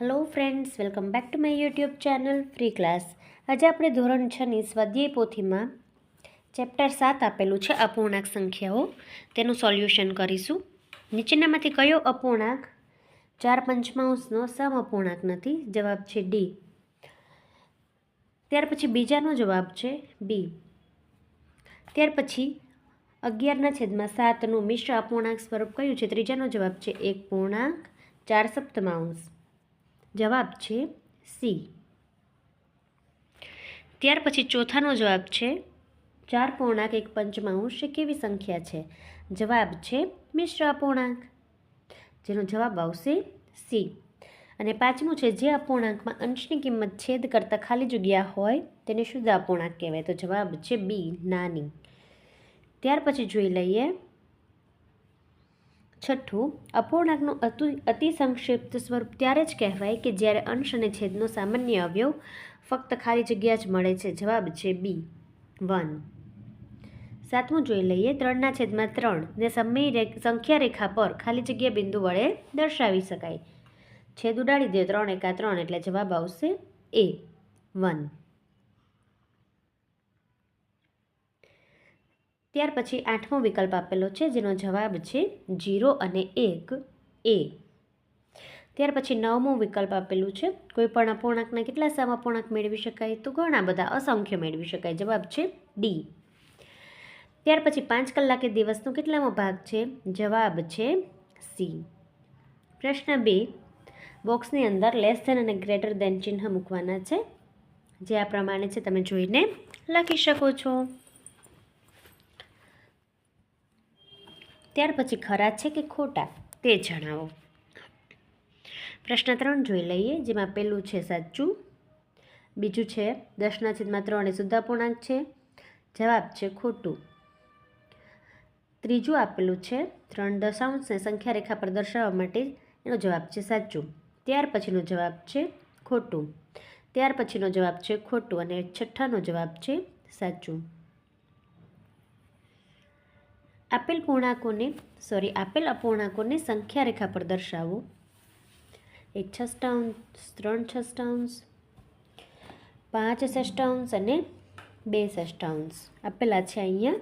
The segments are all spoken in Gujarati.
Hello friends welcome back to my YouTube channel free class આજે આપણે ધોરણ છની સ્વાધ્યાય પોથીમાં ચેપ્ટર સાત આપેલું છે અપૂર્ણાંક સંખ્યાઓ. તેનું સોલ્યુશન કરીશું. નીચેનામાંથી કયો અપૂર્ણાંક? ચાર પંચમાંશનો સમ અપૂર્ણાંક નથી. જવાબ છે ડી ત્યાર પછી બીજાનો જવાબ છે બી ત્યાર પછી અગિયારના છેદમાં સાતનું મિશ્ર અપૂર્ણાંક સ્વરૂપ કયું છે? ત્રીજાનો જવાબ છે એક પૂર્ણાંક. ચાર સપ્તમાંશ. જવાબ છે સી. ત્યાર પછી ચોથાનો જવાબ છે, ચાર પૂર્ણાંક, એક પંચમાંશ એ કેવી સંખ્યા છે? જવાબ છે મિશ્ર અપૂર્ણાંક. જેનો જવાબ આવશે સી. અને પાંચમું છે, જે અપૂર્ણાંકમાં અંશની કિંમત છેદ કરતાં ખાલી જગ્યા હોય તેને શુદ્ધ અપૂર્ણાંક કહેવાય. તો જવાબ છે બી, નાની. ત્યાર પછી જોઈ લઈએ છઠ્ઠું, અપૂર્ણાંકનું અતુ અતિ સંક્ષિપ્ત સ્વરૂપ ત્યારે જ કહેવાય કે જ્યારે અંશ અને છેદનો સામાન્ય અવયવ ફક્ત ખાલી જગ્યા જ મળે છે. જવાબ છે બી. વન. સાતમું જોઈ લઈએ. ત્રણના છેદમાં ત્રણ ને સમય સંખ્યા રેખા પર ખાલી જગ્યા બિંદુ વડે દર્શાવી શકાય. છેદ ઉડાડી દે, ત્રણ એકા ત્રણ એટલે જવાબ આવશે એ. વન. ત્યાર પછી આઠમો વિકલ્પ આપેલો છે, જેનો જવાબ છે જીરો અને એક, એ. ત્યાર પછી નવમો વિકલ્પ આપેલું છે, કોઈ પણ અપૂર્ણાંકના કેટલા સમઅપૂર્ણાંક મેળવી શકાય તો ઘણા બધા અસંખ્ય મેળવી શકાય. જવાબ છે ડી. ત્યાર પછી પાંચ કલાકે દિવસનો કેટલામો ભાગ છે? જવાબ છે સી. પ્રશ્ન બે. બોક્સની અંદર લેસ ધેન અને ગ્રેટર દેન ચિહ્ન મૂકવાના છે. જે આ પ્રમાણે છે, તમે જોઈને લખી શકો છો. ત્યાર પછી ખરા છે કે ખોટા તે જણાવો. પ્રશ્ન ત્રણ જોઈ લઈએ, જેમાં પહેલું છે સાચું, બીજું છે દસના છેદમાં ત્રણ એ શુદ્ધ અપૂર્ણાંક છે, જવાબ છે ખોટું. ત્રીજું આપેલું છે ત્રણ દશાંશને સંખ્યા રેખા પર દર્શાવવા માટે એનો જવાબ છે સાચું. ત્યાર પછીનો જવાબ છે ખોટું. ત્યાર પછીનો જવાબ છે ખોટું અને છઠ્ઠાનો જવાબ છે સાચું. આપેલ પૂર્ણાંકોને સોરી આપેલ અપૂર્ણાંકોને સંખ્યા રેખા પર દર્શાવો. એક છષ્ટાંશ, ત્રણ છષ્ટાંશ, પાંચ ષષ્ટાંશ અને બે ષષ્ટાંશ આપેલા છે અહીંયા.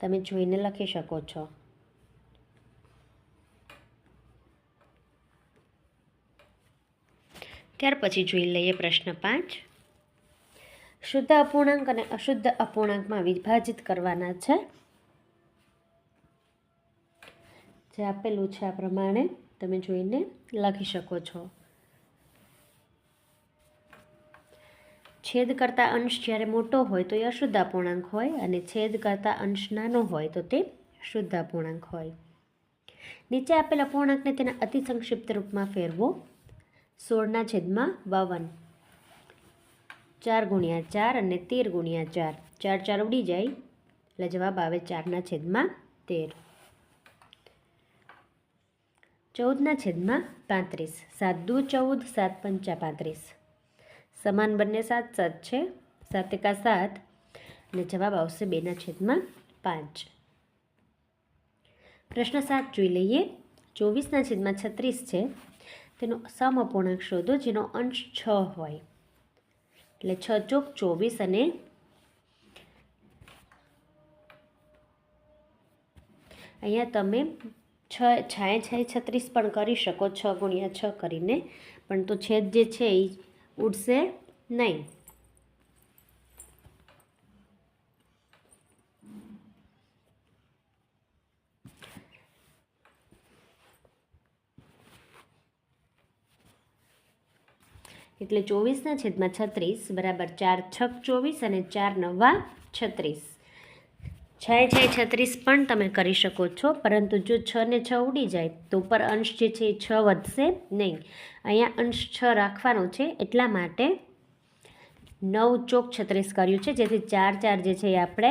તમે જોઈને લખી શકો છો. ત્યાર પછી જોઈ લઈએ પ્રશ્ન પાંચ. શુદ્ધ અપૂર્ણાંક અને અશુદ્ધ અપૂર્ણાંકમાં વિભાજિત કરવાના છે. જે આપેલું છે આ પ્રમાણે તમે જોઈને લખી શકો છો. છેદ કરતા અંશ જ્યારે મોટો હોય તો એ અશુદ્ધ અપૂર્ણાંક હોય અને છેદ કરતા અંશ નાનો હોય તો તે શુદ્ધ અપૂર્ણાંક હોય. નીચે આપેલ અપૂર્ણાંકને તેના અતિ સંક્ષિપ્ત રૂપમાં ફેરવો. સોળના છેદમાં બાવન. ચાર ગુણ્યા ચાર અને તેર ગુણ્યા ચાર. ચાર ચાર ઉડી જાય. એટલે જવાબ આવે ચારના છેદમાં તેર. ચૌદના છેદમાં પાંત્રીસ. સાત દુ ચૌદ, સાત પંચા પાંત્રીસ. સમાન બંને સાત સાત છે. સાત એકા સાત. અને જવાબ આવશે બેના છેદમાં પાંચ. પ્રશ્ન સાત જોઈ લઈએ. ચોવીસના છેદમાં છત્રીસ છે. તેનો સમઅપૂર્ણાંક શોધો, જેનો અંશ છ હોય. એટલે છ ચોક ચોવીસ અને અહીંયા તમે છ, છાય છાય, છત્રીસ પણ કરી શકો, છ ગુણ્યા છ કરીને. પણ તો છેદ જે છે એ ઉડશે નહીં. એટલે ચોવીસના છેદમાં છત્રીસ, બરાબર ચાર છક ચોવીસ અને ચાર નવા છત્રીસ. છાય છ છત્રીસ પણ તમે કરી શકો છો, પરંતુ જો છ ને છ ઉડી જાય, તો ઉપર અંશ જે છે એ છ વધશે નહીં. અહીંયા અંશ છ રાખવાનો છે, એટલા માટે નવ ચોક છત્રીસ કર્યું છે, જેથી ચાર ચાર જે છે એ આપણે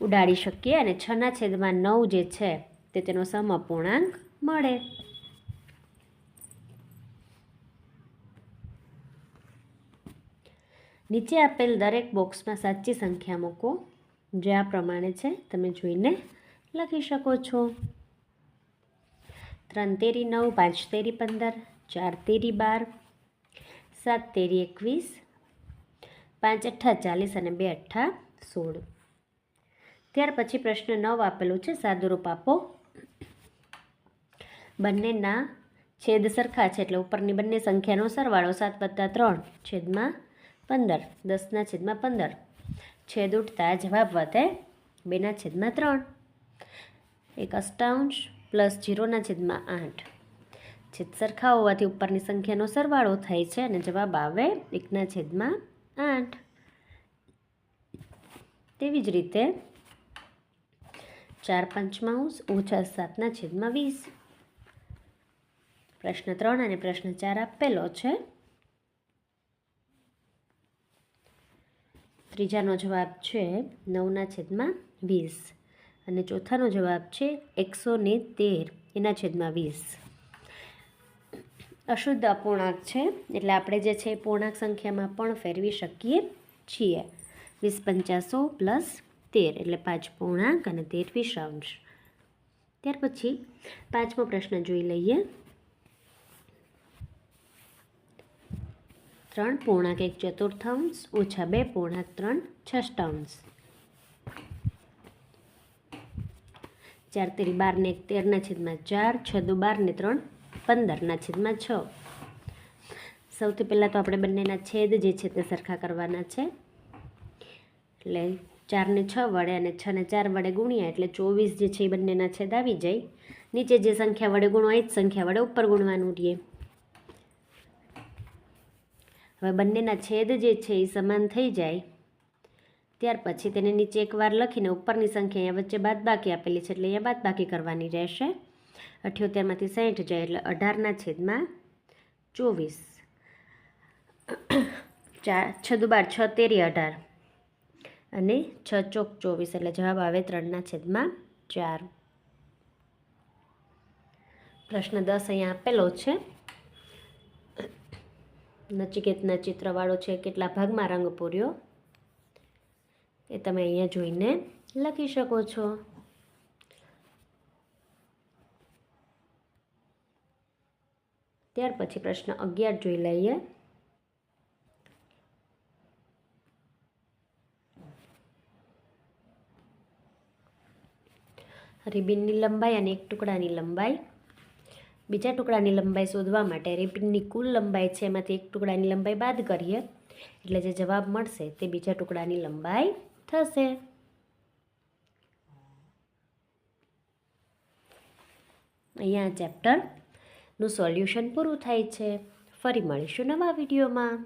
ઉડાડી શકીએ અને છના છેદમાં નવ જે છે, તે તેનો સમ અપૂર્ણાંક મળે. નીચે આપેલ દરેક બોક્સમાં સાચી સંખ્યા મૂકો. જે આ પ્રમાણે છે, તમે જોઈને લખી શકો છો. ત્રણ તેરી નવ, પાંચ તેરી પંદર, ચાર તેરી બાર, સાત તેરી એકવીસ, પાંચ અઠ્ઠા ચાલીસ અને બે અઠ્ઠા સોળ. ત્યાર પછી પ્રશ્ન નવ આપેલું છે, સાદુરૂપ આપો. બંનેના છેદ સરખા છે, એટલે ઉપરની બંને સંખ્યાનો સરવાળો સાત વત્તા ત્રણ છેદમાં પંદર, દસના છેદમાં પંદર. છેદ ઉઠતા જવાબ વધે બેના છેદમાં ત્રણ. એક અષ્ટાંશ પ્લસ જીરોના છેદમાં આઠ. છેદ સરખા હોવાથી ઉપરની સંખ્યાનો સરવાળો થાય છે અને જવાબ આવે એકના છેદમાં આઠ. તેવી જ રીતે ચાર પંચમાંશ ઓછા સાતના છેદમાં વીસ. પ્રશ્ન ત્રણ અને પ્રશ્ન ચાર આપેલો છે. ત્રીજાનો જવાબ છે નવના છેદમાં વીસ. અને ચોથાનો જવાબ છે એકસો ને તેર. એના છેદમાં વીસ. અશુદ્ધ અપૂર્ણાંક છે, એટલે આપણે જે છે પૂર્ણાંક સંખ્યામાં પણ ફેરવી શકીએ છીએ. વીસ પંચાસો પ્લસ તેર, એટલે પાંચ પૂર્ણાંક અને તેર વિષાંશ. ત્યાર પછી પાંચમો પ્રશ્ન જોઈ લઈએ. ત્રણ પૂર્ણાંક એક ચતુર્થાંશ, ઓછા બે પૂર્ણાંક ત્રણ છષ્ટાંશ ચાર તેરી બાર ને એક તેરના છેદમાં ચાર, છ દુ બાર ને ત્રણ પંદરના છેદમાં છ. સૌથી પહેલાં તો આપણે બંનેના છેદ જે છે તે સરખા કરવાના છે. એટલે ચારને છ વડે અને છ ને ચાર વડે ગુણ્યા એટલે ચોવીસ જે છે એ બંનેના છેદ આવી જાય. નીચે જે સંખ્યા વડે ગુણો એ જ સંખ્યા વડે ઉપર ગુણવાનું રહીએ હવે બંનેના છેદ જે છે એ સમાન થઈ જાય. ત્યાર પછી તેને નીચે એકવાર લખીને ઉપરની સંખ્યા અહીંયા વચ્ચે બાદબાકી આપેલી છે, એટલે અહીંયા બાદબાકી કરવાની રહેશે. અઠ્યોતેરમાંથી સાઠ જાય, એટલે અઢારના છેદમાં ચોવીસ. ચાર, છ દુબાર છ, તેરી અઢાર. અને છ ચોક ચોવીસ, એટલે જવાબ આવે ત્રણના છેદમાં ચાર. પ્રશ્ન દસ અહીંયા આપેલો છે. નચિકેતના ચિત્રવાળો છે, કેટલા ભાગમાં રંગ પૂર્યો? એ તમે અહીંયા જોઈને લખી શકો છો. ત્યાર પછી પ્રશ્ન અગિયાર જોઈ લઈએ. રિબિનની લંબાઈ અને એક ટુકડાની લંબાઈ. બીજા ટુકડાની લંબાઈ શોધવા માટે રિબિનની કુલ લંબાઈ છે, એમાંથી એક ટુકડાની લંબાઈ બાદ કરીએ. એટલે જે જવાબ મળશે તે બીજા ટુકડાની લંબાઈ થશે. અહીંયા ચેપ્ટરનું સોલ્યુશન પૂરું થાય છે. ફરી મળીશું નવા વિડીયોમાં.